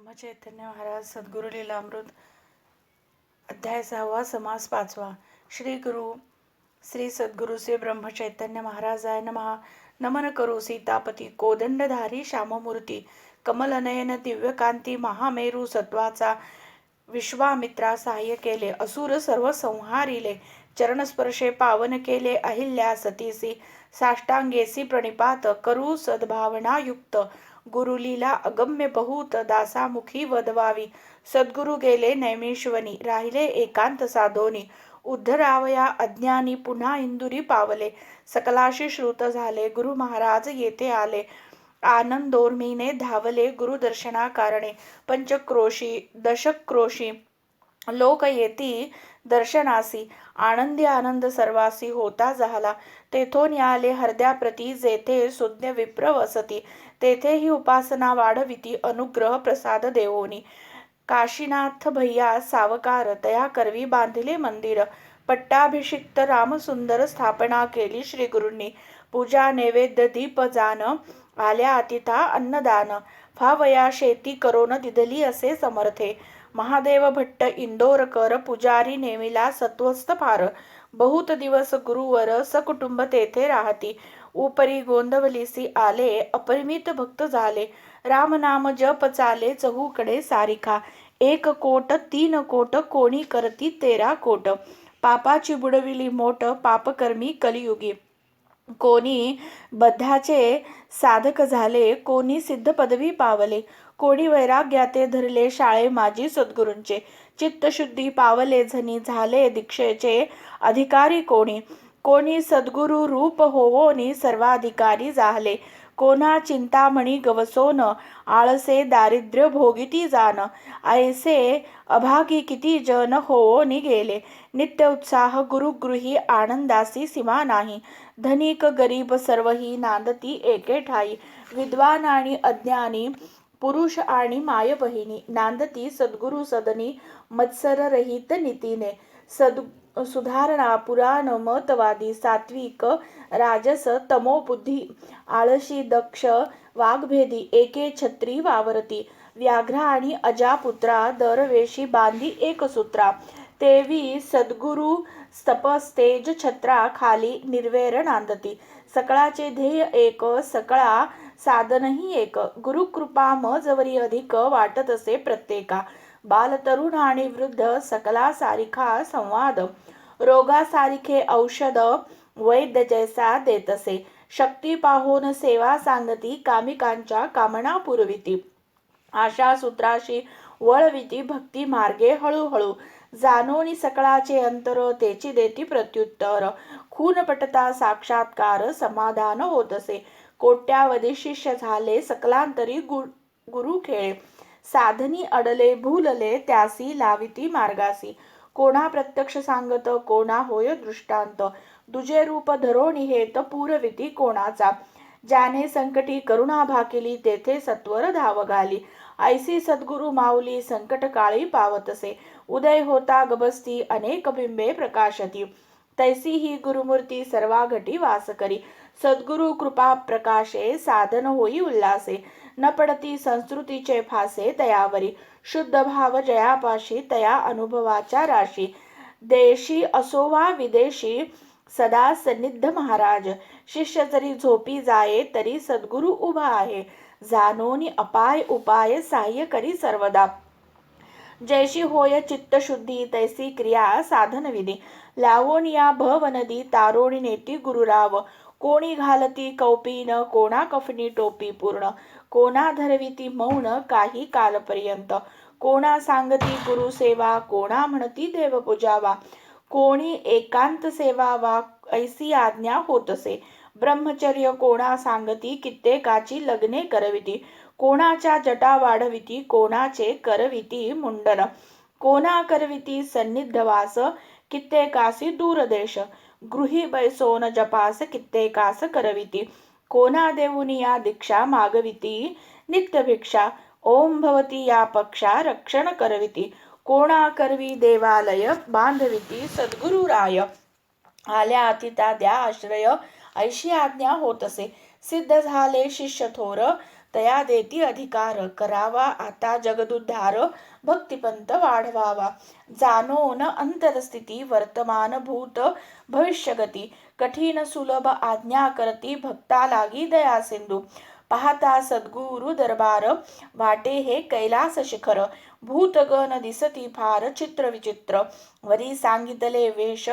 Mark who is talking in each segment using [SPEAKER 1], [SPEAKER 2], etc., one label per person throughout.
[SPEAKER 1] ब्रह्मचैतन्य महाराज सद्गुरु लीलामृत अध्याय सहावा समास पाचवा. श्री गुरु श्री सद्गुरु श्री ब्रह्मचैतन्य महाराजाय नमहा नमन करू सीतापती कोदंडधारी श्याममूर्ती कमलनयन दिव्यकांती महामेरू सत्वाचा विश्वामित्रा सहाय्य केले असुर सर्व संहारिले चरणस्पर्शे पावन केले अहिल्या सतीसी साष्टांगेसी प्रणिपात करू सद्भावनायुक्त गुरुलीला अगम्य बहुत दासामुखी वदवावी सद्गुरु गेले नैमिषवनी राहिले एकांत साधोनी. उद्धरावया अज्ञानी पुन्हा इंदुरी पावले. सकलाशी श्रुत झाले गुरु महाराज येथे आले. आनंदोर्मीने धावले गुरुदर्शना कारणे पंचक्रोशी दशक्रोशी लोक येती दर्शनासी. आनंदी आनंद सर्वासी होता झाला तेथून आले हृदयाप्रती जेथे सुज्ञ विप्र वसती. तेथेही उपासना वाढविती अनुग्रह प्रसाद देवोनी. काशीनाथ भैया सावकार तया करवी बांधले मंदिर. पट्टाभिषिक्त रामसुंदर स्थापना केली श्री गुरूंनी पूजा नैवेद्य दीप जान आल्या अतिथा अन्नदान. फावया शेती करोन दिधली असे समर्थे. महादेव भट्ट इंदोरकर पुजारी नेमिला सत्वस्त फार. बहुत दिवस गुरुवर सकुटुंब तेथे राहती. उपरी गोंदवलीसी आले अपरिमित भक्त झाले. रामनाम जप चाले चहूकडे सारिका. एक कोट तीन कोट कोणी करती तेरा कोट. पापाची बुडविली मोठ पापकर्मी कलियुगी. कोणी बद्धाचे साधक झाले कोणी सिद्ध पदवी पावले. कोणी वैराग्याते धरले शाळे माजी सद्गुरूंचे. चित्तशुद्धी पावले झनी झाले दीक्षेचे अधिकारी कोणी. कोणी सद्गुरु रूप होवोनी सर्वाधिकारी जाहले. कोणा चिंतामणी गवसोन आळसे दारिद्र्य भोगिती जान. ऐसे अभागी किती जन होवोनी गेले. नित्य उत्साह गुरुगृही आनंदासी सीमा नाही. धनिक गरीब सर्वही नांदती एके ठाई. विद्वान आणि अज्ञानी पुरुष आणि माय बहिणी नांदती सद्गुरु सदनी मत्सर रहित नीतीने. सद सुधारणा पुराण मतवादी सात्विक राजस तमो बुद्धी आळशी दक्ष वाघभेदी एके छत्री वावरती. व्याघ्र आणि अजापुत्रा दरवेशी बांधी एक सूत्रा. तेवी सद्गुरु स्तपस्तेज छत्रा खाली निर्वेर नांदती. सकळाचे ध्येय एक सकळा साधनही एक. गुरुकृपा मजवरी अधिक वाटत असे प्रत्येका. बालतरुण आणि वृद्ध सकला सारिखा संवाद. रोगासारिखे औषध वैद्य जैसा देतसे. शक्ती पाहून सेवा सांगती कामिकांच्या कामना पुरविती. आशा सूत्राशी वळविती भक्ती मार्गे हळूहळू. जाणोनी सकळाचे अंतर तेची देती प्रत्युत्तर. खून पटता साक्षात्कार समाधान होत असे कोट्यावधी शिष्य झाले सकलांतरी गुरु खेळे साधनी अडले भूलले त्यासी लाविती मार्गासी. कोणा प्रत्यक्ष सांगत कोणा होय दृष्टांत. दुजे रूप धरोणी हेत पूरविती कोणाचा. ज्याने संकटी करुणा भाकिली तेथे सत्वर धाव घाली. ऐसी सद्गुरु माऊली संकट काळी पावतसे. उदय होता गबस्ती अनेक बिंबे प्रकाशती. तैसी ही गुरुमूर्ती सर्वाघटी वास करी. सद्गुरु कृपा प्रकाशे साधन होई उल्लासे न पडती संस्कृतीचे फासे तयावरी. शुद्ध भाव जयापाशी तया अनुभवाच्या राशी. देशी असो वा विदेशी सदा सन्निध महाराज. शिष्य जरी झोपी जाये तरी सद्गुरु उभा आहे. जाणोनी अपाय उपाय सहाय्य करी सर्वदा. जैशी होय चित्तशुद्धी तैसी क्रिया साधन विधी लावोनिया भवनदी तारोणी नेती गुरुराव. कोणी घालती कौपीन कोणा कफनी टोपी पूर्ण. कोणा धरविती मौन काही कालपर्यंत. कोणा सांगती गुरु सेवा कोणा म्हणती देव पूजावा. कोणी एकांत सेवा वा ऐसी आज्ञा होतसे. ब्रह्मचर्य कोणा सांगती कित्येकाची लग्ने करविती. कोणाच्या जटा वाढविती कोणाचे करविती मुंडन. कोणा करविती सन्निधवास कित्येकासी दूरदेश. गृही बैसोन जपास कित्येकास करविती. कोणा देऊनी या दीक्षा मागविती नित्य भिक्षा. ओम भवती या पक्षा रक्षण करविती. कोणा करवी देवालय बांधविती सद्गुरुराय. आल्या अतिता द्या आश्रय ऐशी आज्ञा होत असे. सिद्ध झाले शिष्य थोर तया देती अधिकार. करावा आता जगदुद्धार भक्तिपंत वाढवावा. जाणोन अंतरस्थिती वर्तमान भूत भविष्यगती. कठीण सुलभ आज्ञा करती भक्ता लागी दया सिंधू. पाहता सद्गुरु दरबार वाटे हे कैलास शिखर. भूतगण दिसती फार चित्र विचित्र वरी सांगितले वेश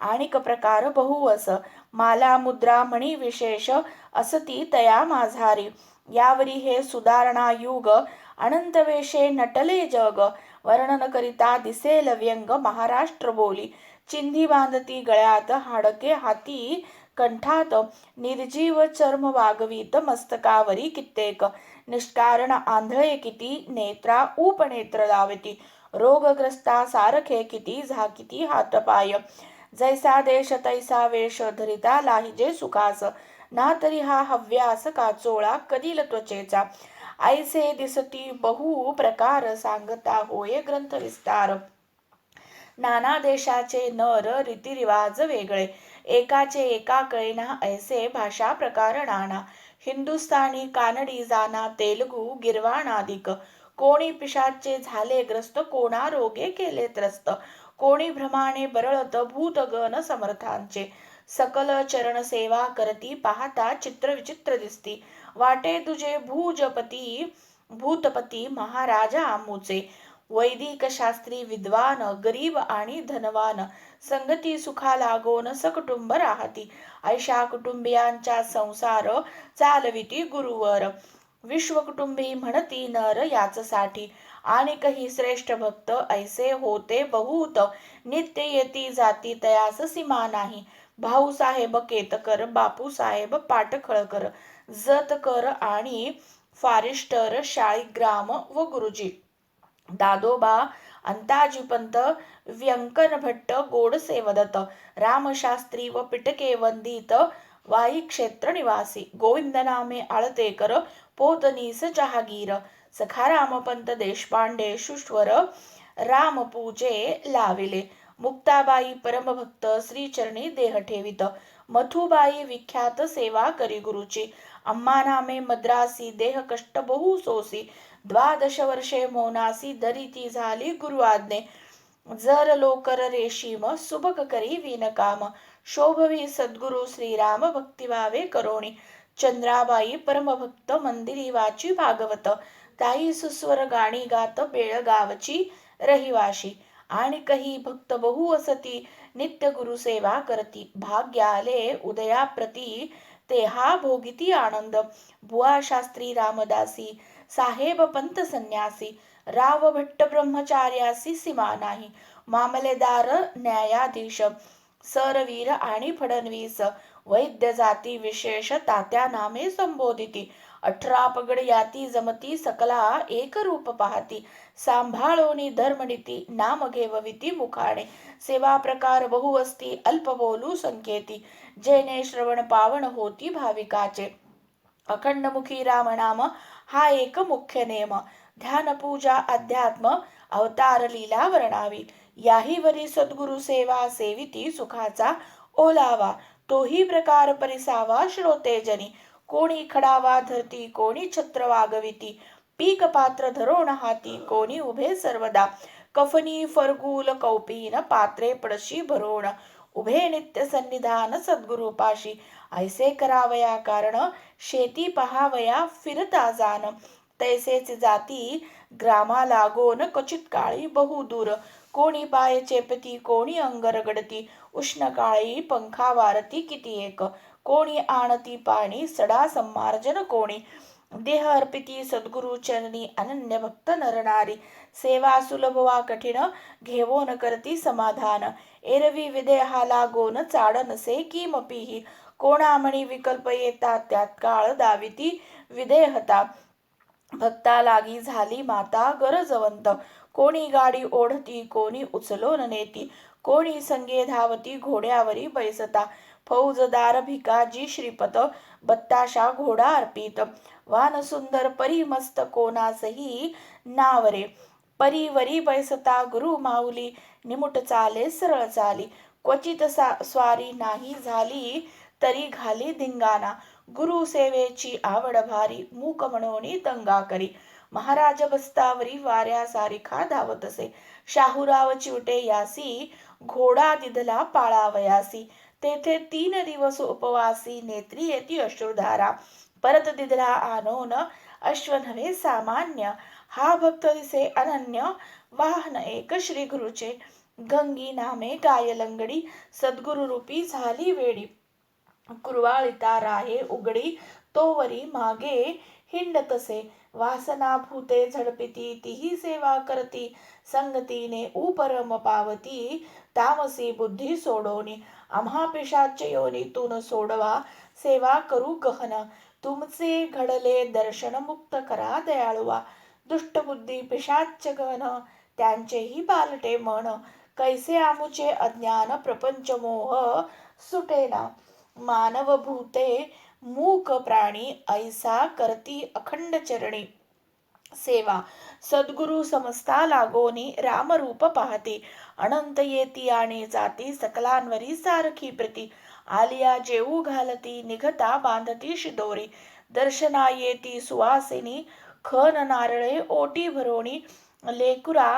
[SPEAKER 1] आणिक प्रकार बहुवस. माला मुद्रा मणी विशेष असती तया माझारी यावरी हे सुधारणा युग अनंतवेशे नटले जग वर्णन करिता दिसेल व्यंग महाराष्ट्र बोली चिंधी बांधती गळ्यात हाडके हाती कंठात निर्जीव चर्म वागवीत मस्तकावरी कित्येक निष्कारण आंधळे किती नेत्रा उपनेत्र लावती रोगग्रस्ता सारखे किती झाकिती हातपाय जैसा देश तैसा वेश धरिता लाहिजे सुखास ना तरी हा हव्यास काचोळा कधील त्वचेचा ऐसे दिसती बहु प्रकार सांगता होय ग्रंथ विस्तार. नाना देशाचे नर रीतिरिवाज वेगळे. एकाचे एका कळेना ऐसे भाषा प्रकार नाना. हिंदुस्थानी कानडी जाना तेलगू गिरवाणादिक कोणी पिशाचे झाले ग्रस्त कोणा रोगे केले त्रस्त. कोणी भ्रमाने बरळत भूतगण समर्थांचे. सकल चरण सेवा करती पाहता चित्र विचित्र दिसती. वाटे तुझे भूजपती भूतपती महाराजा आमूचे. वैदिक शास्त्री विद्वान गरीब आणि धनवान. संगती सुखा लागोन सकुटुंब राहती. ऐशा कुटुंबियांच्या संसार चालविती गुरुवर. विश्वकुटुंबी म्हणती नर याचसाठी. आणि काही श्रेष्ठ भक्त ऐसे होते बहुत. नित्य येती जाती तयास सीमा नाही. भाऊ साहेब केतकर बापू साहेब पाटखळकर जतकर आणि फारिस्टर शाळीग्राम व गुरुजी. दादोबा अंताजीपंत व्यंकन भट्ट गोडसे रामशास्त्री व पिटके वंदित वाई क्षेत्र निवासी. गोविंद नामे आळतेकर पोतनीस जहागीर सखारामपंत देशपांडे शुश्वर रामपूजे लाविले. मुक्ताबाई परमभक्त श्रीचरणी देह ठेवित. मथुबाई विख्यात सेवा करी गुरुची. अम्मा नामे मद्रासी देह कष्ट बहु सोसी. द्वादश वर्षे मोनासी दरिती झाली गुरुवाज्ञे जर लोकर रेशीम सुबक करी विनकाम शोभवी सद्गुरु श्रीराम भक्तिभावे करोणी. चंद्राबाई परमभक्त मंदिरी वाची भागवत. ताई सुस्वर गाणी गात बेळगावची रहिवाशी. आणि कही भक्त बहु असती नित्य गुरु सेवा करती. भाग्याले उदया प्रती ते हा भोगिती आनंद. बुवा शास्त्री रामदासी साहेब पंत संन्यासी राव भट्ट ब्रह्मचार्यासी सीमा नाही. मामलेदार न्यायाधीश सरवीर आणि फडणवीस वैद्य जाती विशेष तात्या नामे संबोधिती. अठरा पगड याती जमती सकला एक रूप पाहती. सांभाळोनी धर्मनीती नाम घेवविती मुखाणे. सेवा प्रकार बहु असती अल्प बोलू संकेती. जेने श्रवण पावन होती भाविकाचे. अखंडमुखी रामनाम हा एक मुख्य नेम. ध्यान पूजा अध्यात्म अवतार लीला वर्णावी. याही वरी सद्गुरु सेवा सेविती सुखाचा ओलावा. तोही प्रकार परिसावा श्रोतेजनी कोणी खडावा धरती कोणी छत्र वागविती. पीक पात्र धरोण हाती कोणी उभे सर्वदा. कफनी फरगूल कौपीन पात्रे पडशी भरोण उभे नित्य सन्निधान सद्गुरुपाशी ऐसे करावया कारण शेती पहावया फिरता जाण. तैसेच जाती ग्रामा लागोन क्वचित काळी बहुदूर कोणी पाय चेपती कोणी अंग रगडती. उष्ण काळी पंखा वारती किती एक. कोणी आणती पाणी सडा संमार्जन कोणी. देह अर्पिती सद्गुरु चरणी अनन्य भक्त नरणारी सेवा सुलभ वा कठीण घेवो न करती समाधान. एरवी विदेहा लागोन चाड नसे किमपीही. कोणामणी विकल्प येतात त्यात काळ दाविती विदेहता. भक्ता लागी झाली माता गरजवंत कोणी गाडी ओढती कोणी उचलून नेती कोणी संगे धावती घोड्यावरी बैसता. फौजदार भिकाजी श्रीपत बत्ताशा घोडा अर्पित. वान सुंदर परी मस्त कोणासही नावरे. परीवरी बैसता गुरु माऊली निमुट चाले सरळ चाली. क्वचित सा स्वारी नाही झाली तरी घाली धिंगाणा. गुरु सेवेची आवड भारी मूक म्हणून दंगा करी. महाराज बस्तावरी वाऱ्या सारिखा धावत असे. शाहूराव चिवटे यासी घोडा दिधला पाळावयासी. तेथे तीन दिवस उपवासी नेत्री येती अश्रुधारा. परत दिधला आनोन अश्व नव्हे सामान्य. हा भक्त दिसे अनन्य वाहन एक श्री गुरुचे. गंगी नामे गाय लंगडी सद्गुरु रूपी झाली वेडी. कुरवाळिता राहे उघडी तोवरी मागे हिंडतसे वासना भूते झडपिती तीही सेवा करती संगतीने उपरम पावती. तामसी बुद्धी सोडवणी आम्हा पिशाच योनीतून सोडवा सेवा करू गहन. तुमचे घडले दर्शन मुक्त करा दयाळुवा. दुष्टबुद्धी पिशाच गहन त्यांचेही बालटे मन. कैसे आमुचे अज्ञान प्रपंच मोह सुटेना. मानव भूते मूक प्राणी ऐसा करती अखंड चरणी सेवा सद्गुरु समस्ता लागोनी रामरूप पाहते अनंत येती आणि जाती सकलांवरी सारखी प्रती आलिया जेऊ घालती निघता बांधती शिदोरी दर्शना येती सुवासिनी खन नारळे ओटी भरोणी लेकुरा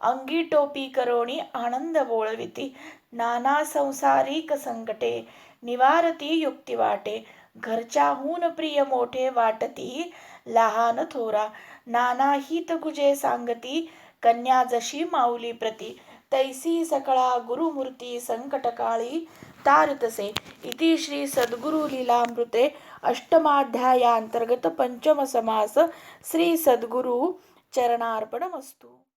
[SPEAKER 1] अंगी टोपी करोणी आनंद बोळविती नाना संसारिक संकटे निवारती युक्ती वाटे घरच्याहून प्रिय मोठे वाटती लहान थोरा. नाना हित गुजे सांगती कन्या जशी माऊली प्रती तैसी सकळा गुरुमूर्ती संकटकाळी तारतसे. इति श्री सद्गुरु लीलामृते अष्टमाध्यायांतर्गत पंचम समास श्री सद्गुरु चरणार्पणमस्तु.